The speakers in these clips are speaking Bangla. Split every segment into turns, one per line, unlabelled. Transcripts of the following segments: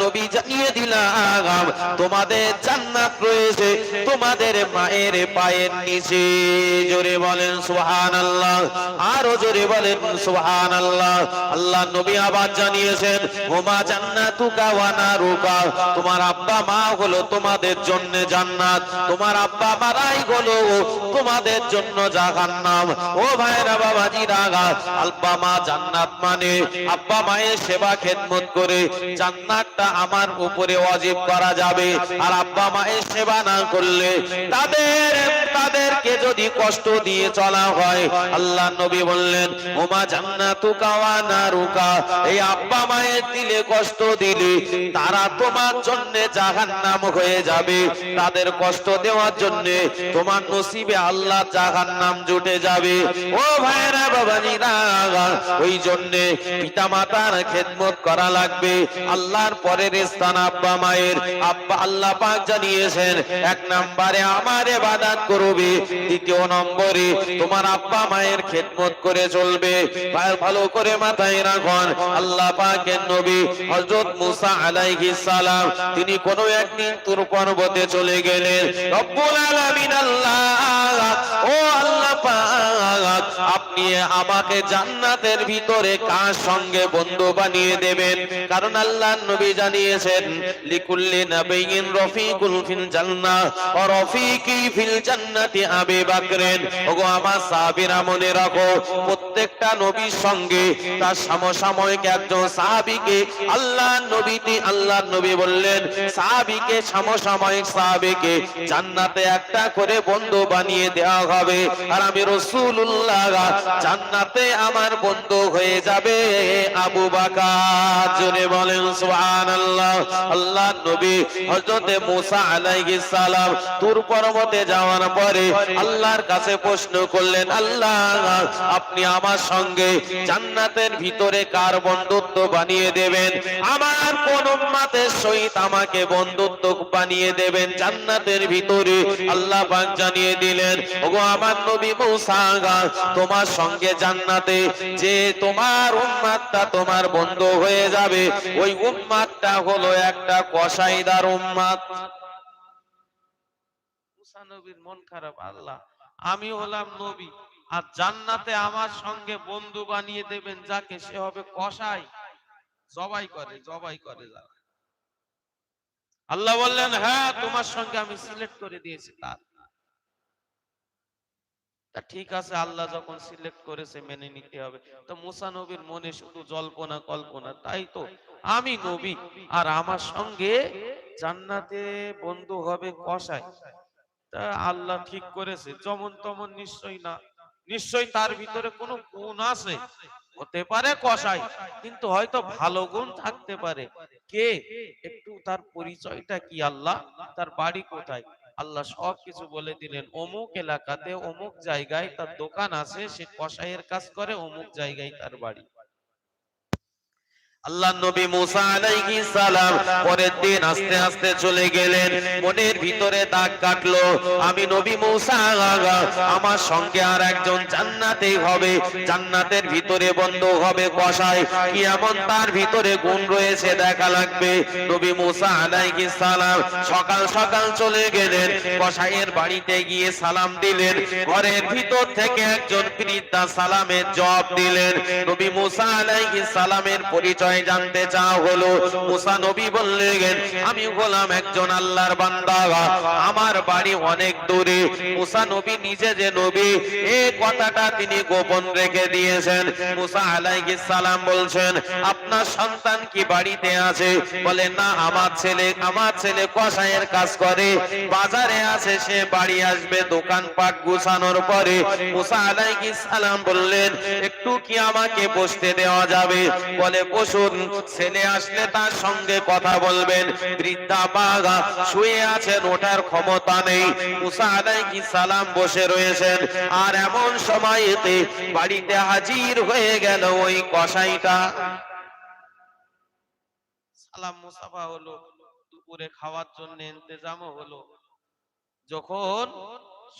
নবী জানিয়ে দিলাম, তোমাদের জান্নাত রয়েছে, তোমাদের মায়ের পায়ের নিচে। জোরে বলেন সুহান আল্লাহ আরও জোরে বলেন সুহান আল্লাহ আল্লাহ নবী আবার জানিয়েছেন, ওমা জান্নাতুকা ওয়া নারুকা। তোমার আব্বা মা হলো তোমাদের জন্য জান্নাত। তোমার আব্বা মারাই হলো তোমাদের জন্য জাহান্নাম। ও ভাইরা বাবাজি রাগা আব্বা মা জান্নাত মানে আব্বা মায়ের সেবা খেদমত করে জান্নাতটা আমার উপরে ওয়াজিব করা যাবে। আর আব্বা মায়ের সেবা না করলে তাদের, তাদেরকে যদি কষ্ট দিয়ে চলা হয়, আল্লাহ নবী বললেন ওমা জান্নাতু কাওয়া নারুকা। এই আব্বা মায়ের দিলে কষ্ট দিলে তারা তোমার জন্য জাহান্নাম হয়ে যাবে। তাদের কষ্ট দেওয়ার জন্য তোমার নসিবে আল্লাহ জাহান্নাম জুটে যাবে। ও ভাইরা বাবাজিরা, ওই জন্য পিতা মাতার খেদমত করা লাগবে। আল্লাহর পরের স্থান আব্বা মায়ের। আব্বা আল্লাহ পাক জানিয়েছেন, এক নম্বরে আমার ইবাদত করবে, দ্বিতীয় নম্বরে তোমার আব্বা মায়ের খেদমত করে চলবে। ভালো করে মাথায় রাখুন, আল্লাহ পাকের নবী হযরত মুসা আলাইহিস সালাম, তিনি কোন একদিন তুর পর্বতে চলে গেলেন। রব্বুল আলামিন আল্লাহ, ও আল্লাহ পাক, আপনি আমাকে জান্নাতের ভিতরে কার সঙ্গে বন্ধু বানিয়ে দেবেন? কারণ আল্লাহ নবী জানিয়েছেন, লিকুল্লি নাবিয়িন রফিকুল ফিল জান্নাহ ওয়া রফিকি ফিল জান্নাতি আবি বকরেন। ওগো আমার সাহাবীরা মনে রাখো প্রত্যেকটা নবীর সঙ্গে তার সমসাময়িক একজন সাহাবীকে আল্লাহ নবীটি আল্লাহ নবী বললেন, সাহাবীকে, সমসাময়িক সাহাবীকে জান্নাতে একটা করে বন্ধু বানিয়ে দেওয়া হবে আর আমি রাসূলুল্লাহ জান্নাতে আমার বন্ধু হয়ে যাবে। আবু বাকার বলেন, সুবহানাল্লাহ। আল্লাহ নবী হযরতে মুসা আলাইহিস সালাম তুর পর্বতে যাওয়ার পরে আল্লাহর কাছে প্রশ্ন করলেন, আল্লাহ, আপনি আমার সঙ্গে জান্নাতের ভিতরে কার বন্ধুত্ব বানিয়ে দেবেন? আমার কোন উম্মতের সহিত আমাকে বন্ধুত্ব বানিয়ে দেবেন? জান্নাতের ভিতরে আল্লাহ পাক জানিয়ে দিলেন, ওগো আমার নবী মুসা তোমার সঙ্গে জান্নাতে যে তোমার উম্মাতটা তোমার বন্ধু হয়ে যাবে, ওই উম্মাতটা হলো একটা কসাইদার উম্মাত মুসা মন খারাপ, আল্লাহ, আমি হলাম নবী। আর জান্নাতে আমার সঙ্গে বন্ধু বানিয়ে দেবেন, যাকে সে হবে কসাই। জবাই করে জবাই করে যারা। আল্লাহ বললেন হ্যাঁ তোমার সঙ্গে আমি সিলেক্ট করে দিয়েছি তার। তা ঠিক আছে, আল্লাহ যখন সিলেক্ট করেছে, মেনে নিতে হবে। তো মুসা নবীর মনে শুধু জল্পনা, কল্পনা, তাই তো? আমি নবী, আর আমার সঙ্গে জান্নাতে বন্ধু হবে কসাই। তা আল্লাহ ঠিক করেছে যেমন তেমন নিশ্চয়ই না। নিশ্চয় তার ভিতরে কোনো গুণ আছে। হতে পারে কষাই কিন্তু হয়তো ভালো গুণ থাকতে পারে। কে? একটু তার পরিচয়টা কি আল্লাহ? তার বাড়ি কোথায়? আল্লাহ সব কিছু বলে দিলেন। অমুক এলাকাতে অমুক জায়গায় তার দোকান আছে, সে কষাইয়ের কাজ করে, অমুক জায়গায় তার বাড়ি। আল্লাহ নবী মুসা আলাইহিস সালাম পরের দিন আস্তে আস্তে চলে গেলেন। মনের ভিতরে দাগ কাটলো। আমি নবী মুসা, আমার সঙ্গে আর একজন জান্নাতে হবে। জান্নাতের ভিতরে বন্ধ হবে কষাই কি এমন তার ভিতরে গুণ রয়েছে দেখা লাগবে। নবী মুসা আলাইহিস সালাম সকাল সকাল চলে গেলেন। কষাইয়ের বাড়িতে গিয়ে সালাম দিলেন। ঘরের ভিতর থেকে একজন বৃদ্ধা সালামের জবাব দিলেন। নবী মুসা আলাইহিস সালামের পরিচয় জানতে চাও হলো। মুসা নবী বললেন, আমি হলাম একজন আল্লাহর বান্দা আমার বাড়ি অনেক দূরে। মুসা নবী নিজে যে নবী এই কথাটা তিনি গোপন রেখে দিয়েছেন। মুসা আলাইহিস সালাম বলছেন, আপনার সন্তান কি বাড়িতে আছে? বলে, না, আমার ছেলে আমার ছেলে কসাইয়ের কাজ করে। বাজারে আছে, সে বাড়ি আসবে দোকানপাট গুছানোর পরে। মুসা আলাইহিস সালাম বললেন, একটু কি আমাকে বসতে দেওয়া যাবে? বলে বসুন ছেলে আসলে তার সঙ্গে কথা বলবেন। বৃদ্ধা বাঘা শুয়ে আছেন, ওঠার ক্ষমতা নেই। মুসা সালাম বসে রয়েছেন। আর এমন সময়তে বাড়িতে হাজির হয়ে গেল ওই কসাইটা। সালাম মুসাফা হলো। দুপুরে খাওয়ার জন্য ইন্তজামও হলো। যখন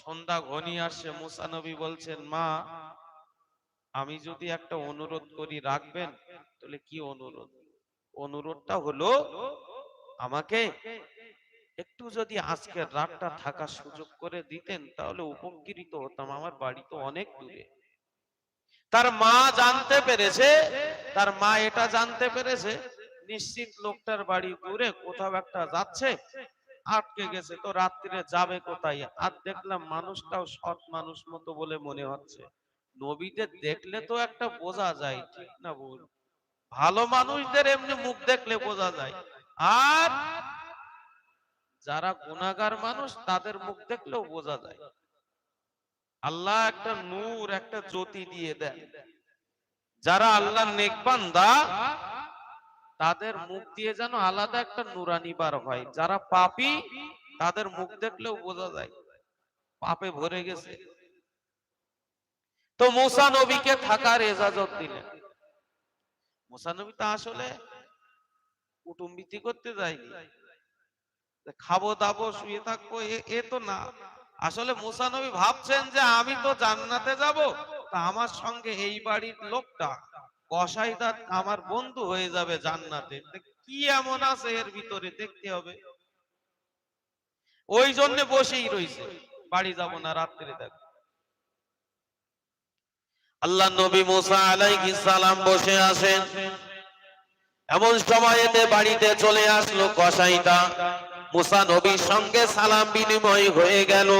সন্ধ্যা ঘনিয়ে আসছে মুসা নবী বলছেন, মা, আমি যদি একটা অনুরোধ করি, রাখবেন? তাহলে কি অনুরোধ?
অনুরোধটা হলো, আমাকে একটু যদি আজকের রাতটা থাকার সুযোগ করে দিতেন, তাহলে উপকৃত হতাম। আমার বাড়ি তো অনেক দূরে। তার মা জানতে পেরেছে, তার মা এটা জানতে পেরেছে, নিশ্চিত লোকটার বাড়ি দূরে কোথাও একটা যাচ্ছে, আটকে গেছে, তো রাত্রিরে যাবে কোথায়? আর দেখলাম মানুষটাও সৎ মানুষ মতো বলে মনে হচ্ছে। নবীদের দেখলে তো একটা বোঝা যায়, ঠিক না বল ভালো মানুষদের এমনি মুখ দেখলে বোঝা যায়। আর যারা গুণাগার মানুষ, তাদের মুখ দেখলেও বোঝা যায়। আল্লাহ একটা নূর, একটা জ্যোতি দিয়ে দেন। যারা আল্লাহ নেকবান্দা তাদের মুখ দিয়ে যেন আলাদা একটা নুরানি বার হয়। যারা পাপি, তাদের মুখ দেখলেও বোঝা যায়। পাপে ভরে গেছে। তো মুসা নবীকে থাকার এজাজত দিলেন। মুসা নবী তো আসলে কুটুম্বিতি করতে যায়নি। খাব, দাবো, শুয়ে থাকব, এ- তো না। আসলে মুসা নবী ভাবছেন যে আমি তো জান্নাতে যাব। তা আমার সঙ্গে এই বাড়ির লোকটা, কসাইদা আমার বন্ধু হয়ে যাবে জান্নাতে। কি এমন আছে এর ভিতরে দেখতে হবে। ওই জন্য বসেই রয়েছে বাড়ি যাব না, রাত্রে দেখ
আল্লাহ নবী মোসা আলাইহিস সালাম বসে আসেন এমন সময়েতে বাড়িতে চলে আসলো কসাইটা। মুসা নবীর সঙ্গে সালাম বিনিময় হয়ে গেল।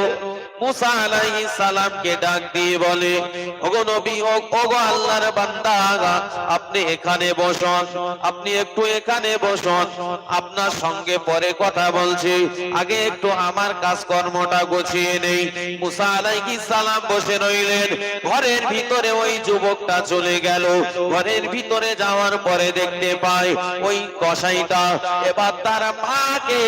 মুসা আলাইহিস সালামকে ডাক দিয়ে বলে, ওগো নবী ওগো আল্লাহর বান্দা, আপনি এখানে বসুন, আপনি একটু এখানে বসুন, আপনার সঙ্গে পরে কথা বলছি, আগে একটু আমার কাজকর্মটা গুছিয়ে নেই। মুসা আলাইহিস সালাম বসে রইলেন। ঘরের ভিতরে ওই যুবকটা চলে গেল। ঘরের ভিতরে যাওয়ার পরে দেখতে পায় ওই কসাইটা। এবার তার মাকে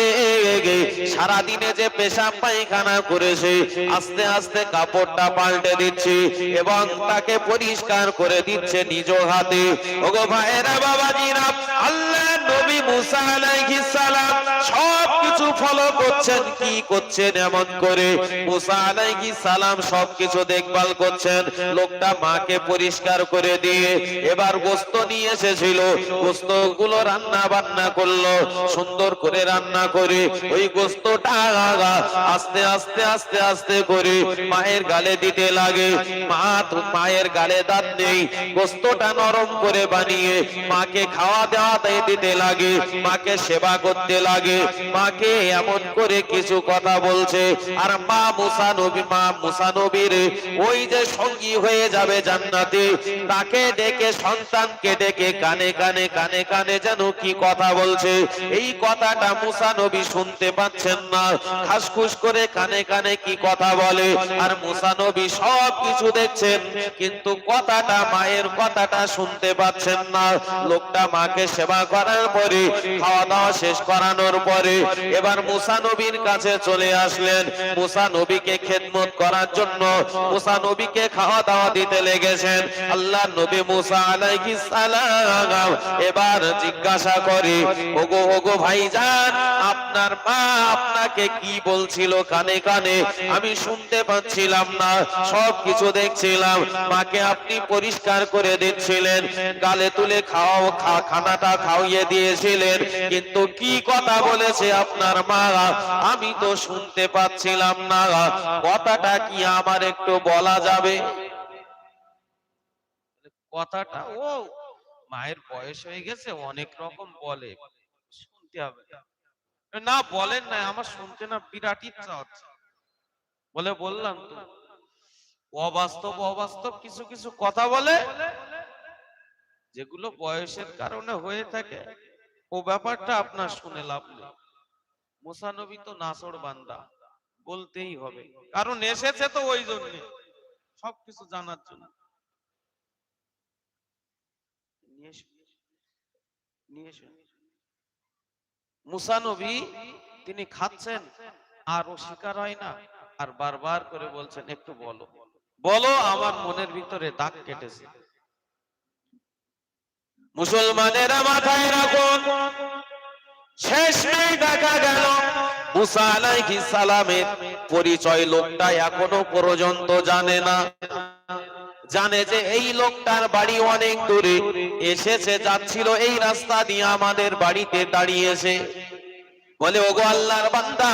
সারাদিনে যে পেশাব পায়খানা করেছে আস্তে আস্তে কাপড়টা পাল্টে দিচ্ছে এবং তাকে পরিষ্কার করে দিচ্ছে নিজ হাতে। ওগো ভাইরা বাবাজিরা, আল্লাহ নবী মুসা আলাইহিস সালাম সব কিছু ফলো করছেন, কি করছেন এমন করে? মুসা আলাইহিস সালাম সবকিছু দেখভাল করছেন, লোকটা মাকে পরিষ্কার করে দিয়ে এবার গোস্ত নিয়ে এসেছিল। গোস্তগুলো রান্না বান্না করল, সুন্দর করে রান্না করে। ওই গোস্তটা আস্তে আস্তে আস্তে আস্তে করে মায়ের গালে দিতে লাগে। মা মায়ের গালে দাঁত নেই, গোস্তটা নরম করে বানিয়ে মাকে খাওয়া দাওয়া দিতে লাগে, মাকে সেবা করতে লাগে। মাকে এমন করে কিছু কথা বলছে। আর মা মুসা নবী, মা মুসা নবীর ওই যে সঙ্গী হয়ে যাবে জান্নাতে, তাকে ডেকে সন্তানকে ডেকে কানে কানে কানে কানে যেন কি কথা বলছে। এই কথাটা মুসা নবী শুনতে পাচ্ছেন না। খাসখুস করে কানে কানে কি কথা বলে। আর মুসা নবী সব কিছু দেখছেন, কিন্তু কথাটা, মায়ের কথাটা শুনতে পাচ্ছেন না। লোকটা মাকে সেবা করার পরে খাওয়া দাওয়া শেষ করানোর পরে এবার মুসা নবীর কাছে চলে আসলেন। মুসা নবীকে খেদমত করার জন্য মুসা নবীকে খাওয়া দাওয়া দিতে লেগেছেন। আল্লাহ নবী মুসা সালাম এবার জিজ্ঞাসা করে, ওগো ওগো ভাইজান, আপনার মা আপনাকে কি বলছিল কানে কানে? আমি শুনতে পাচ্ছিলাম না সব কিছু দেখছিলাম। মাকে আপনি পরিষ্কার করে দিচ্ছিলেন, গালে তুলে খাওয়া খানাটা খাওয়িয়ে দিয়েছিলেন। কিন্তু কি কথা বলেছে আপনার মা, আমি তো শুনতে পাচ্ছিলাম না, কথাটা কি আমার একটু বলা যাবে?
কথাটা, ও, মায়ের বয়স হয়ে গেছে, অনেক রকম বলে, শুনতে হবে। না, বলেন না, আমার শুনতে না বিরাট ইচ্ছা হচ্ছে। বলে বললাম তো, অবাস্তব অবাস্তব কিছু কিছু কথা বলে, যেগুলো বয়সের কারণে হয়ে থাকে। ও ব্যাপারটা আপনার শুনে লাভ নেই মুসানবী তো নাসর বান্দা, বলতেই হবে কারণ এসেছে তো ওই জন্য, সবকিছু জানার জন্য নিয়ে এসো। নিয়ে এসো। মুসা নবী, তিনি খাচ্ছেন, আর ও শিকার হয় না, আর বারবার করে বলছেন, একটু বলো বলো, আমার মনের ভিতরে দাগ কেটেছে
মুসলমানেরা মাথায় রাখুন। শেষ নেই, দেখা গেল। মুসা সালামের পরিচয় লোকটা এখনও পর্যন্ত জানে না। জানে যে এই লোকটার বাড়ি অনেক দূরে। এসেছে, যাচ্ছিল এই রাস্তা দিয়ে আমাদের বাড়িতে দাঁড়িয়েছে। বলে, ওগো আল্লাহর বান্দা,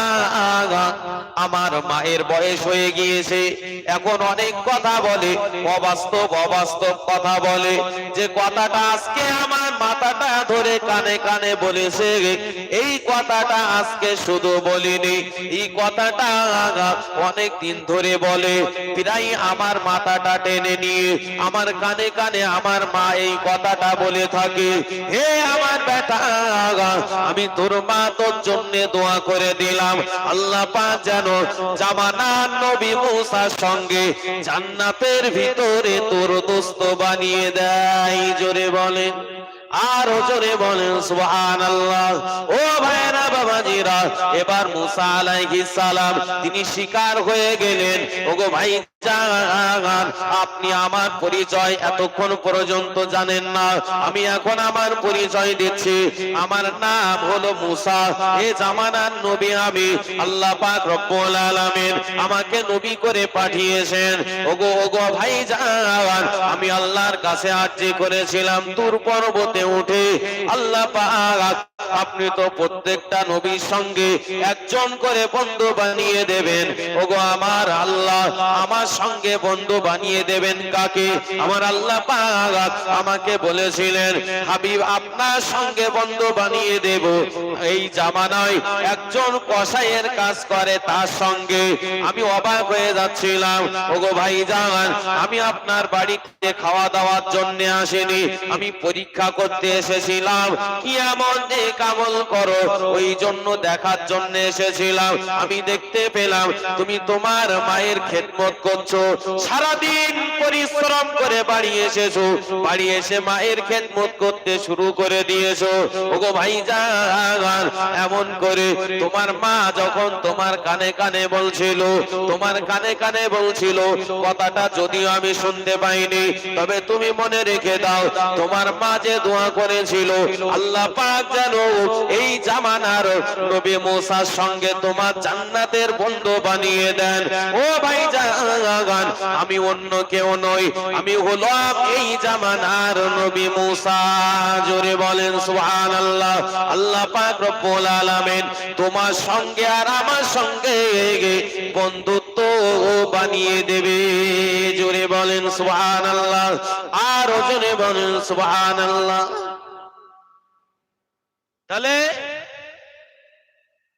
আমার মায়ের বয়স হয়ে গিয়েছে। এখন অনেক কথা বলে, অবাস্তব অবাস্তব কথা বলে। যে কথাটা আজকে আমার মাথাটা ধরে কানে কানে বলেছে এই কথাটা আজকে শুধু বলিনি, এই কথাটা অনেক দিন ধরে বলে। প্রায় আমার মাথাটা টেনে নিয়ে, আমার কানে কানে আমার মা এই কথাটা বলে থাকে, হে আমার বেটা, আমি তোর মা, তোর জন্য দোয়া করে দিলাম। আল্লাহ পাক যেন জামানার নবী মুসার সঙ্গে জান্নাতের ভিতরে তোর দোস্ত বানিয়ে দেয়। জোরে বলেন, আরও জোরে বলেন, সুবহানাল্লাহ। ও ভাইরা বাবাজিরা, এবার মুসা আলাইহিস সালাম, তিনি শিকার হয়ে গেলেন। ওগো ভাই আপনি আমার পরিচয় এতক্ষণ পর্যন্ত জানেন না। আমি এখন আমার পরিচয় দিচ্ছি। আমার নাম হলো মুসা। এ জামানার নবী আমি। আল্লাহ পাক রব্বুল আলামিন আমাকে নবী করে পাঠিয়েছেন। ওগো ওগো ভাই জান, আমি আল্লাহর কাছে আরজি করেছিলাম দূর পর্বতে উঠে। আল্লাহ পাক, আপনি তো প্রত্যেকটা নবীর সঙ্গে একজন করে বন্ধু বানিয়ে দেবেন। ওগো আমার আল্লাহ, আমার সঙ্গে বন্ধু বানিয়ে দেবেন কাকে? আমার আল্লাহ আমাকে বলেছিলেন, হাবিব, আপনার সঙ্গে বন্ধু বানিয়ে দেব। এই জামানায় একজন কসাইয়ের কাজ করে তার সঙ্গে। আমি অবাক হয়ে যাচ্ছিলাম, ওগো ভাই জান আমি আপনার বাড়িতে খাওয়া দাওয়ার জন্য আসিনি। আমি পরীক্ষা করতে এসেছিলাম। কি এমন নেক আমল করো? ওই জন্য দেখার জন্য এসেছিলাম। আমি দেখতে পেলাম তুমি তোমার মায়ের খেদমত করছ সারাদিন পরিশ্রম করে বাড়ি এসেছ বাড়ি এসে মায়ের খেদমত করতে শুরু করে দিয়েছ। ওগো ভাই জান এমন করে তোমার মা যখন তোমার কানে কানে বলছিল, তোমার কানে কানে বলছিল, কথাটা যদিও আমি শুনতে পাইনি, তবে তুমি মনে রেখে দাও, তোমার মা যে দোয়া করেছিল, আল্লাহ পাক যেন এই জামানার নবী মুসার সঙ্গে তোমার জান্নাতের বন্ধু বানিয়ে দেন। ও ভাই জান আমি অন্য কেউ নই। আমি হলাম এই জামানার নবী মুসা। জোরে বলেন, সুবহানাল্লাহ। আল্লাহ পাক রব্বুল আলামিন তোমার সঙ্গে আর আমার সঙ্গে বন্ধুত্ব বানিয়ে দেবে। জোরে বলেন, সুবহানাল্লাহ। আর জোরে বলেন, সুবহানাল্লাহ।
তাহলে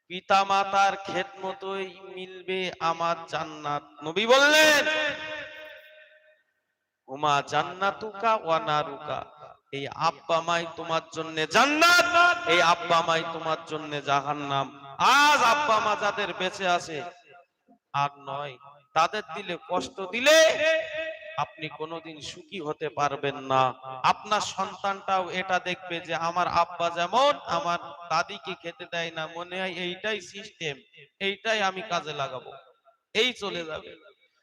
পিতা মাতার খেদমতই মিলবে আমার জান্নাত। নবী বললেন, উমা জান্নাতুকা ওয়া নারুকা, এই আব্বা মাই তোমার জন্য জান্নাত, এই আব্বা মাই তোমার জন্য জাহান্নাম। আজ আব্বা মা যাদের বেঁচে আছে, আর নয়, তাদের দিলে কষ্ট দিলে আপনি কোনোদিন সুখী হতে পারবেন না। আপনার সন্তানটাও এটা দেখবে যে আমার আব্বা যেমন, আমার দাদিকে খেতে দেয় না, মনে হয় এইটাই সিস্টেম এইটাই আমি কাজে লাগাবো। এই চলে যাবে।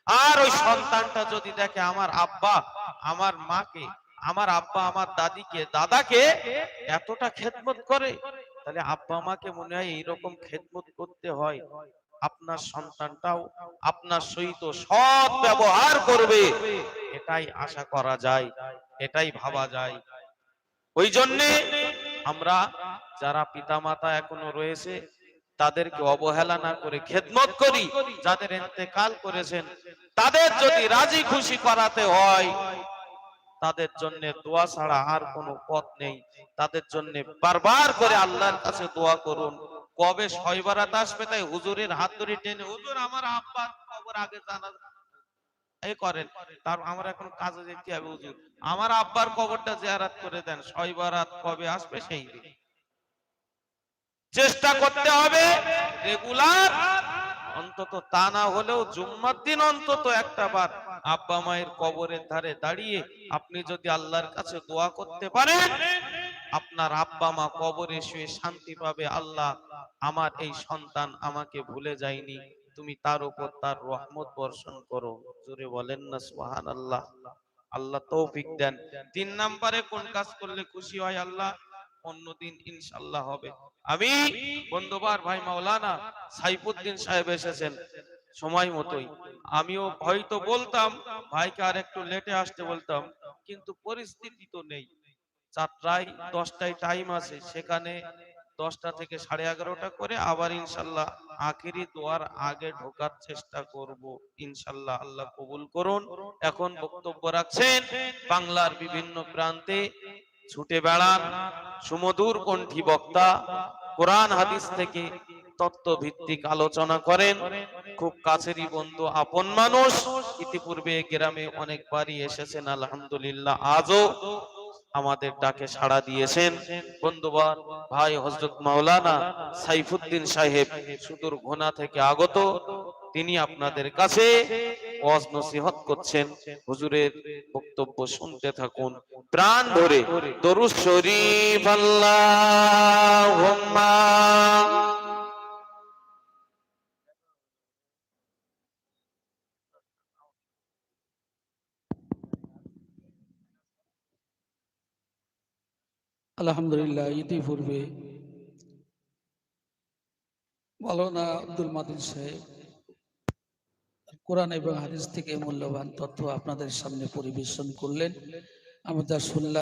আর ওই সন্তানটা যদি দেখে আমার আব্বা আমার মাকে, আমার আব্বা আমার দাদিকে, দাদাকে এতটা খেদমত করে, তাহলে আব্বা মাকে মনে হয় এইরকম খেদমত করতে হয়। আপনার সন্তানটাও আপনার সহিত সৎ ব্যবহার করবে। এটাই আশা করা যায়, এটাই ভাবা যায়। ওই জন্যে আমরা যারা পিতামাতা এখনও রয়েছে, তাদেরকে অবহেলা না করে খেদমত করি, যাদের ইন্তেকাল করেছেন, তাদের যদি রাজি খুশি করাতে হয়, তাদের জন্য দোয়া ছাড়া আর কোনো পথ নেই। তাদের জন্য বারবার করে আল্লাহর কাছে দোয়া করুন। কবে ছয় বারাত আসবে তাই হুজুরের হাত ধরে টেনে, হুজুর, আমার আব্বার খবর আগে জানা এই করেন। তার আমরা এখন কাজে যেতে হবে, হুজুর? আমার আব্বার কবরটা জিয়ারাত করে দেন ছয় বারাত কবে আসবে সেই দিন? চেষ্টা করতে হবে রেগুলার। অন্তত তা না হলেও জুম্মার দিন অন্তত একটা বার আব্বা মায়ের কবরের ধারে দাঁড়িয়ে আপনি যদি আল্লাহর কাছে দোয়া করতে পারেন আপনার আব্বা মা কবরে শুয়ে শান্তি পাবে, আল্লাহ আমার এই সন্তান আমাকে ভুলে যায়নি। তুমি তার উপর তার রহমত বর্ষণ করো। জোরে বলেন না সুহান আল্লাহ আল্লাহ তৌফিক দেন। তিন নম্বরে কোন কাজ করলে খুশি হয় আল্লাহ? অন্যদিন ইনশাল্লাহ হবে। আমি বন্ধুবার ভাই মাওলানা সাইফুদ্দিন সাহেব এসেছেন
সময় মতোই। আমিও হয়তো বলতাম, ভাইকে আর একটু লেটে আসতে বলতাম, কিন্তু পরিস্থিতি তো নেই। চারটায়, দশটায় টাইম আছে। সেখানে দশটা থেকে সাড়ে এগারোটা করে আবার ইনশাল্লাহ আখেরি দোয়ার আগে ঢোকার চেষ্টা করব। ইনশাল্লাহ আল্লাহ কবুল করুন। এখন বক্তব্য রাখছেন বাংলার বিভিন্ন প্রান্তে ছুটে বেড়ান সুমধুর কণ্ঠী বক্তা, কোরআন হাদিস থেকে তত্ত্ব ভিত্তিক আলোচনা করেন। খুব কাছেরই বন্ধু, আপন মানুষ। ইতিপূর্বে গ্রামে অনেকবারই এসেছেন, আলহামদুলিল্লাহ। আজও আমাদের ডাকে সাড়া দিয়েছেন। বন্ধুবার ভাই হজরত মাওলানা সাইফুদ্দিন সাহেব, সুদূর ঘোনা থেকে আগত, তিনি আপনাদের কাছে ওয়াজ নসিহত করছেন। হুজুরের বক্তব্য শুনতে থাকুন। প্রাণ ভরে দরুদ শরীফ, আল্লাহুম্মা
আলহামদুলিল্লাহ ইতিপূর্বে মালানা আব্দুল মাদিন সাহেব? কোরআন এবং হাদিস থেকে মূল্যবান তথ্য আপনাদের সামনে পরিবেশন করলেন। আমরা তা শুনলাম